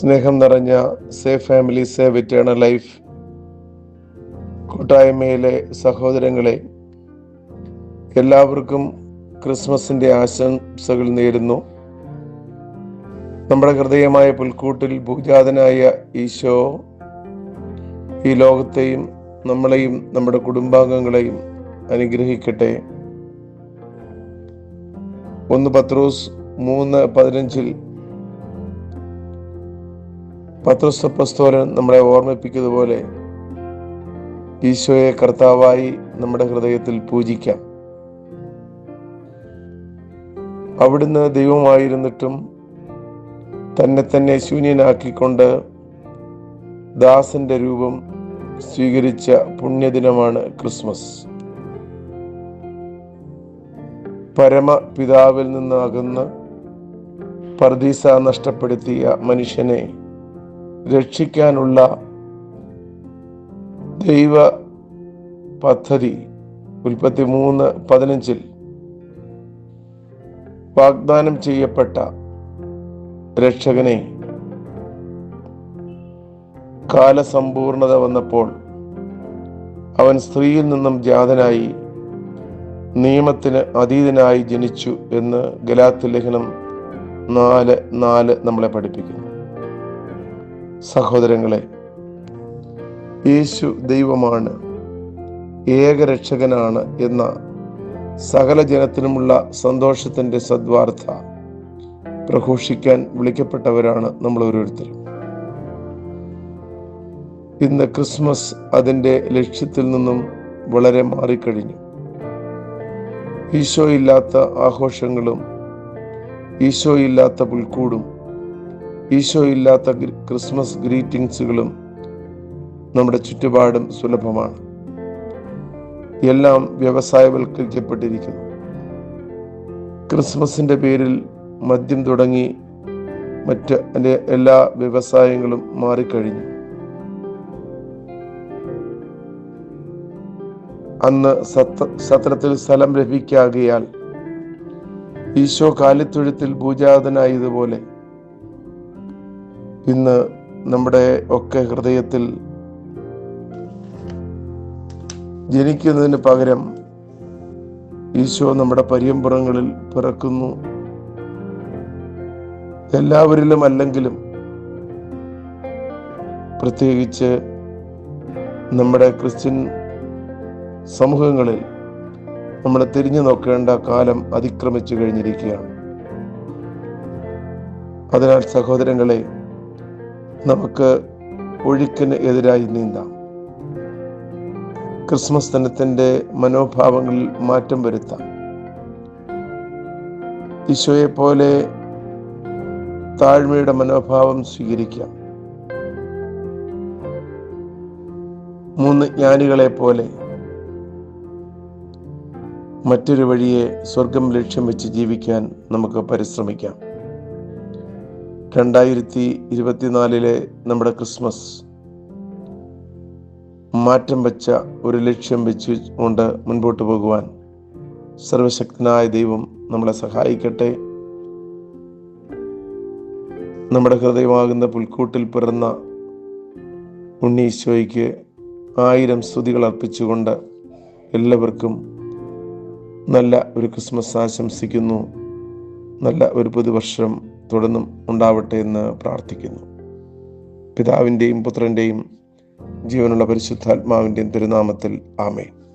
സ്നേഹം നിറഞ്ഞ safe family save eternal life കൂട്ടായ്മയിലെ സഹോദരങ്ങളെ എല്ലാവർക്കും ക്രിസ്മസിന്റെ ആശംസകൾ നേരുന്നു. നമ്മുടെ ഹൃദയമായ പുൽക്കൂട്ടിൽ ഭൂജാതനായ ഈശോ ഈ ലോകത്തെയും നമ്മളെയും നമ്മുടെ കുടുംബാംഗങ്ങളെയും അനുഗ്രഹിക്കട്ടെ. ഒന്ന് പത്രോസ് മൂന്ന് പതിനഞ്ചിൽ പത്രോസ് അപ്പസ്തോലൻ നമ്മളെ ഓർമ്മിപ്പിക്കുന്നതുപോലെ ഈശോയെ കർത്താവായി നമ്മുടെ ഹൃദയത്തിൽ പൂജിക്കാം. അവിടുന്ന് ദൈവമായിരുന്നിട്ടും തന്നെ തന്നെ ശൂന്യനാക്കിക്കൊണ്ട് ദാസന്റെ രൂപം സ്വീകരിച്ച പുണ്യദിനമാണ് ക്രിസ്മസ്. പരമപിതാവിൽ നിന്ന് അകന്ന് പർദീസ നഷ്ടപ്പെടുത്തിയ മനുഷ്യനെ രക്ഷിക്കാനുള്ള ദൈവ പദ്ധതി ഉൽപ്പത്തി മൂന്ന് പതിനഞ്ചിൽ വാഗ്ദാനം ചെയ്യപ്പെട്ട രക്ഷകനെ കാലസമ്പൂർണത വന്നപ്പോൾ അവൻ സ്ത്രീയിൽ നിന്നും ജാതനായി നിയമത്തിന് അതീതനായി ജനിച്ചു എന്ന് ഗലാത്ത് ലേഖനം നാല് നാല് നമ്മളെ പഠിപ്പിക്കുന്നു. സഹോദരങ്ങളെ യേശു ദൈവമാണ് ഏകരക്ഷകനാണ് എന്ന സകല ജനത്തിനുമുള്ള സന്തോഷത്തിന്റെ സദ്വാർത്ത പ്രഘോഷിക്കാൻ വിളിക്കപ്പെട്ടവരാണ് നമ്മൾ ഓരോരുത്തരും. ഇന്ന് ക്രിസ്മസ് അതിന്റെ ലക്ഷ്യത്തിൽ നിന്നും വളരെ മാറിക്കഴിഞ്ഞു. ഈശോ ഇല്ലാത്ത ആഘോഷങ്ങളും ഈശോ ഇല്ലാത്ത പുൽക്കൂടും ഈശോ ഇല്ലാത്ത ക്രിസ്മസ് ഗ്രീറ്റിംഗ്സുകളും നമ്മുടെ ചുറ്റുപാടും സുലഭമാണ്. എല്ലാം വ്യവസായവൽക്കരിക്കപ്പെട്ടിരിക്കുന്നു. ക്രിസ്മസിന്റെ പേരിൽ മദ്യം തുടങ്ങി മറ്റ് എല്ലാ വ്യവസായങ്ങളും മാറിക്കഴിഞ്ഞു. അന്ന് സത്രത്തിൽ സ്ഥലം ലഭിക്കാകിയാൽ ഈശോ കാലിത്തൊഴുത്തിൽ ഭൂജാതനായതുപോലെ ഇന്ന് നമ്മുടെ ഒക്കെ ഹൃദയത്തിൽ ജനിക്കുന്നതിന് പകരം ഈശോ നമ്മുടെ പര്യമ്പുറങ്ങളിൽ പിറക്കുന്നു. എല്ലാവരിലും അല്ലെങ്കിലും പ്രത്യേകിച്ച് നമ്മുടെ ക്രിസ്ത്യൻ സമൂഹങ്ങളിൽ നമ്മൾ തിരിഞ്ഞു നോക്കേണ്ട കാലം അതിക്രമിച്ചു കഴിഞ്ഞിരിക്കുകയാണ്. അതിനാൽ സഹോദരങ്ങളെ നമുക്ക് ഒഴുക്കിന് എതിരായി നീന്താം. ക്രിസ്മസ് ദിനത്തിന്റെ മനോഭാവങ്ങളിൽ മാറ്റം വരുത്താം. ഈശോയെ പോലെ താഴ്മയുടെ മനോഭാവം സ്വീകരിക്കാം. മൂന്ന് ജ്ഞാനികളെ പോലെ മറ്റൊരു വഴിയെ സ്വർഗം ലക്ഷ്യം വെച്ച് ജീവിക്കാൻ നമുക്ക് പരിശ്രമിക്കാം. രണ്ടായിരത്തി ഇരുപത്തിനാലിലെ നമ്മുടെ ക്രിസ്മസ് മാറ്റം വെച്ച ഒരു ലക്ഷ്യം വെച്ച് കൊണ്ട് മുൻപോട്ട് പോകുവാൻ സർവശക്തനായ ദൈവം നമ്മളെ സഹായിക്കട്ടെ. നമ്മുടെ ഹൃദയമാകുന്ന പുൽക്കൂട്ടിൽ പിറന്ന ഉണ്ണീശോയ്ക്ക് ആയിരം സ്തുതികൾ അർപ്പിച്ചുകൊണ്ട് എല്ലാവർക്കും നല്ല ഒരു ക്രിസ്മസ് ആശംസിക്കുന്നു. നല്ല ഒരു പുതുവർഷം തുടർന്നും ഉണ്ടാവട്ടെ എന്ന് പ്രാർത്ഥിക്കുന്നു. പിതാവിന്റെയും പുത്രന്റെയും ജീവനുള്ള പരിശുദ്ധാത്മാവിന്റെയും തിരുനാമത്തിൽ ആമേൻ.